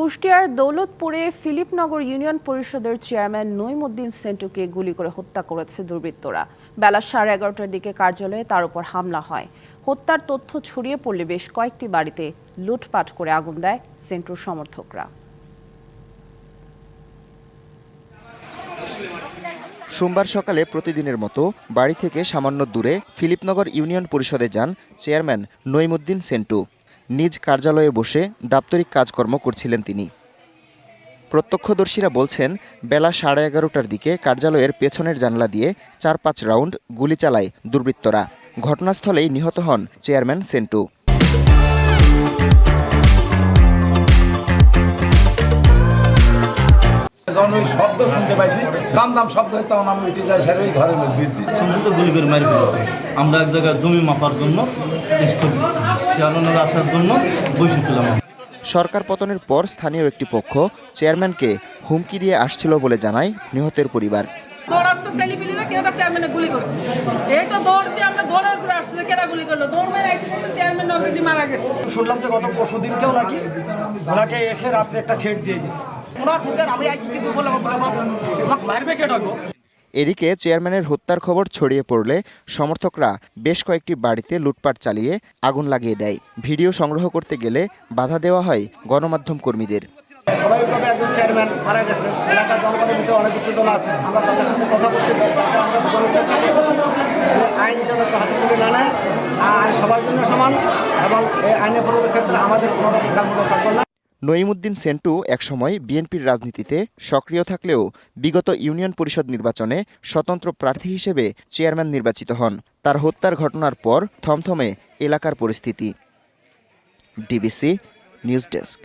কুষ্টিয়ার দৌলতপুরে ফিলিপনগর ইউনিয়ন পরিষদের চেয়ারম্যান নইমুদ্দিন সেন্টুকে গুলি করে হত্যা করেছে দুর্বৃত্তরা। বেলা সাড়ে এগারোটার দিকে কার্যালয়ে তার উপর হামলা হয়। হত্যার তথ্য ছড়িয়ে পড়লে বেশ কয়েকটি বাড়িতে লুটপাট করে আগুন দেয় সেন্টুর সমর্থকরা। সোমবার সকালে প্রতিদিনের মতো বাড়ি থেকে সামান্য দূরে ফিলিপনগর ইউনিয়ন পরিষদে যান চেয়ারম্যান নইমুদ্দিন সেন্টু। নিজ কার্যালয়ে বসে দাপ্তরিক কাজকর্ম করছিলেন তিনি। প্রত্যক্ষদর্শীরা বলছেন, বেলা সাড়ে এগারোটার দিকে কার্যালয়ের পেছনের জানলা দিয়ে চার পাঁচ রাউন্ড গুলি চালায় দুর্বৃত্তরা। ঘটনাস্থলেই নিহত হন চেয়ারম্যান সেন্টু। ওই শব্দ শুনতে পাইছি। দাম দাম শব্দ হয়েছে তখন আমি উঠে যাই সেটা ওই ঘরের মধ্যে দিই। সম্ভবত গুলি করে মারি ফেলেছে আমরা এক জায়গায় জমি মাপার জন্য চেয়ারম্যানের আসার জন্য বসেছিলাম। সরকার পতনের পর স্থানীয় একটি পক্ষ চেয়ারম্যানকে হুমকি দিয়ে আসছিল বলে জানায় নিহতের পরিবার। দৌড়াচ্ছে ছেলেপিলেরা কেউ চেয়ারম্যানে গুলি করছে? এই তো দৌড় দিয়ে আমরা দৌড়ের উপরে আসছে যে কেরা গুলি করল? দৌড় মেরে এসে দেখছি চেয়ারম্যান অলরেডি মারা গেছে। শুনলাম যে গত পরশু দিনকেও নাকি ওনাকে এসে রাত্রে একটা ঠেট দিয়ে গেছে। এদিকে চেয়ারম্যানের হত্যার খবর ছড়িয়ে পড়লে সমর্থকরা বেশ কয়েকটি বাড়িতে লুটপাট চালিয়ে আগুন লাগিয়ে দেয়। ভিডিও সংগ্রহ করতে গেলে বাধা দেওয়া হয় গণমাধ্যম কর্মীদের। স্বাভাবিকভাবে একজন চেয়ারম্যান মারা গেছে। এলাকার জনগণের ভিতরে অনেক উত্তেজনা আছে। আমরা তাদের সাথে কথা বলতেছি। আমরা বলার চেষ্টা করতেছি আইন যেন হাতে তুলে না নেয়। আইন সবার জন্য সমান এবং এই আইনের প্রয়োগের ক্ষেত্রে আমাদের কোনো রকম থাকবে না নইমুদ্দিন সেন্টু একসময় বিএনপির রাজনীতিতে সক্রিয় থাকলেও বিগত ইউনিয়ন পরিষদ নির্বাচনে স্বতন্ত্র প্রার্থী হিসেবে চেয়ারম্যান নির্বাচিত হন। তার হত্যার ঘটনার পর থমথমে এলাকার পরিস্থিতি। DBC news desk.